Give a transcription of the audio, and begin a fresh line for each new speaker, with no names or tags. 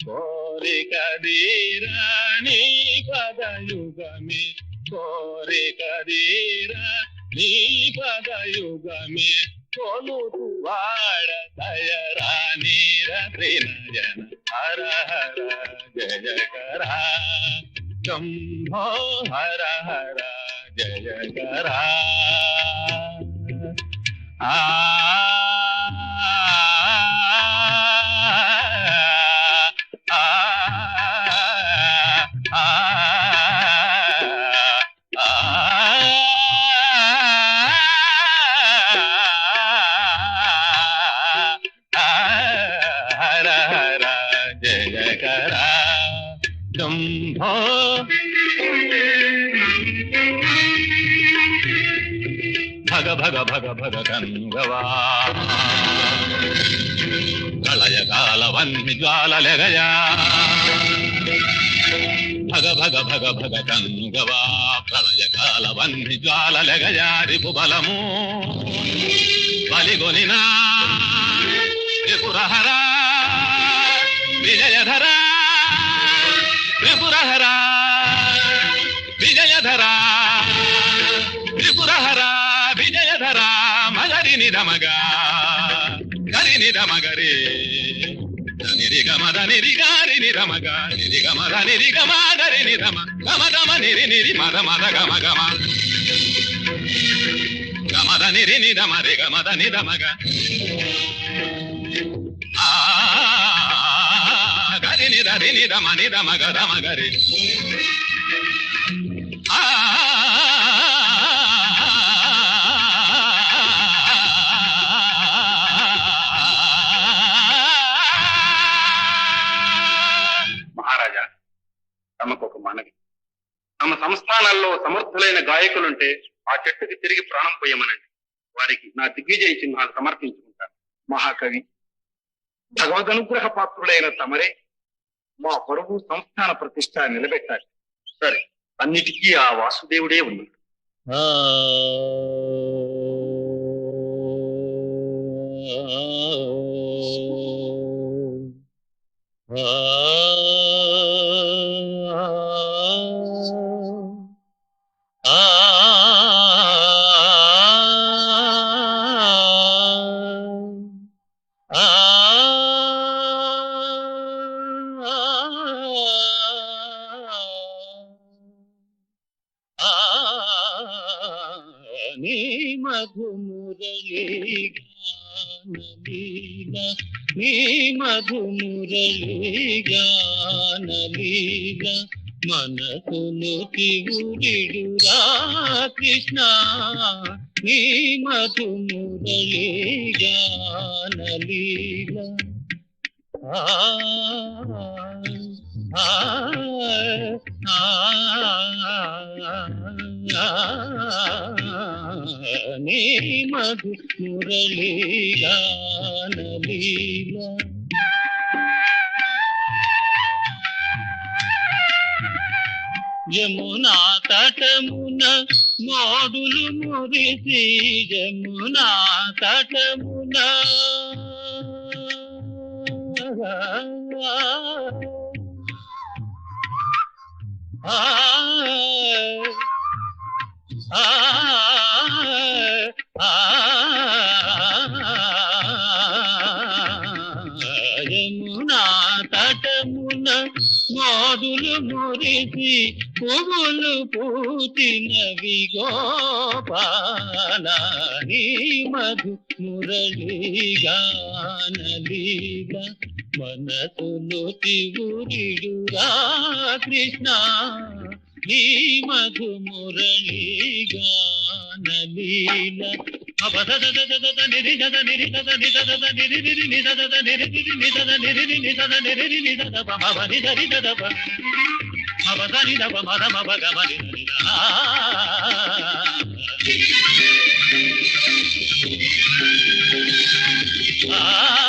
హర హర జయ కర కోరిక దీరాణి పదయుగమే కోరిక దీర నీ పదయుగమే కొలుతు వాడ దయరాని రత్రినయన హర హర జయ కర శంభో హర హర జయ కర ఆ ఆ జయకరా. హర జయ భగ భగ భగ భగ గంగవా. ప్రళయ కాలవన్ని జ్వాలలగయా భగ భగ భగ భగ గంగవా. ప్రళయ కాలవన్ని జ్వాలలగయా రిపు బలము. బలిగొనినా త్రిపురహర. విజయధర. త్రిపురహర. విజయధర. త్రిపురహర. విజయధర. మగరి నిధమగా గరి నిధమగరి నిరిగమద నిరిగారి నిరమగ నిరిగమద నిరిగమాదరి గరి నిధమ గమ గమ నిరి నిరి మద మద గమ గమ. గమద నిరి నిధమ రిగమద నిధమగ ఆ గరి నిద రి నిధమ గరి
మహారాజా తమకు ఒక మనవి తమ సంస్థానాల్లో సమర్థులైన గాయకులుంటే ఆ చెట్టుకి తిరిగి ప్రాణం పోయమనండి వారికి నా దిగ్విజయ చిహ్నాలు సమర్పించుకుంటాను మహాకవి భగవదనుగ్రహ పాత్రులైన తమరే మా కొరకు సంస్థాన ప్రతిష్ట నిలబెట్టాలి సరే అన్నిటికీ ఆ వాసుదేవుడే ఉన్నాడు
నీ మధుమురళీ గానలీల నీ మధుమురళీ గానలీల మనసును తివుడిడురా కృష్ణ నీ మధుమురళీ గానలీల. ఆ ఆ. నీ మధు మురళీ యమునా తటమున మోడులు మురిసి యమునా తటమున ఆ యమునా తటమున మోదులు మురిసి పువ్వులు పూచినవి గోపాల మధు మురళీ మనసులు తివురిడురా కృష్ణ. నీ మధు మురళీగానలీల
Ah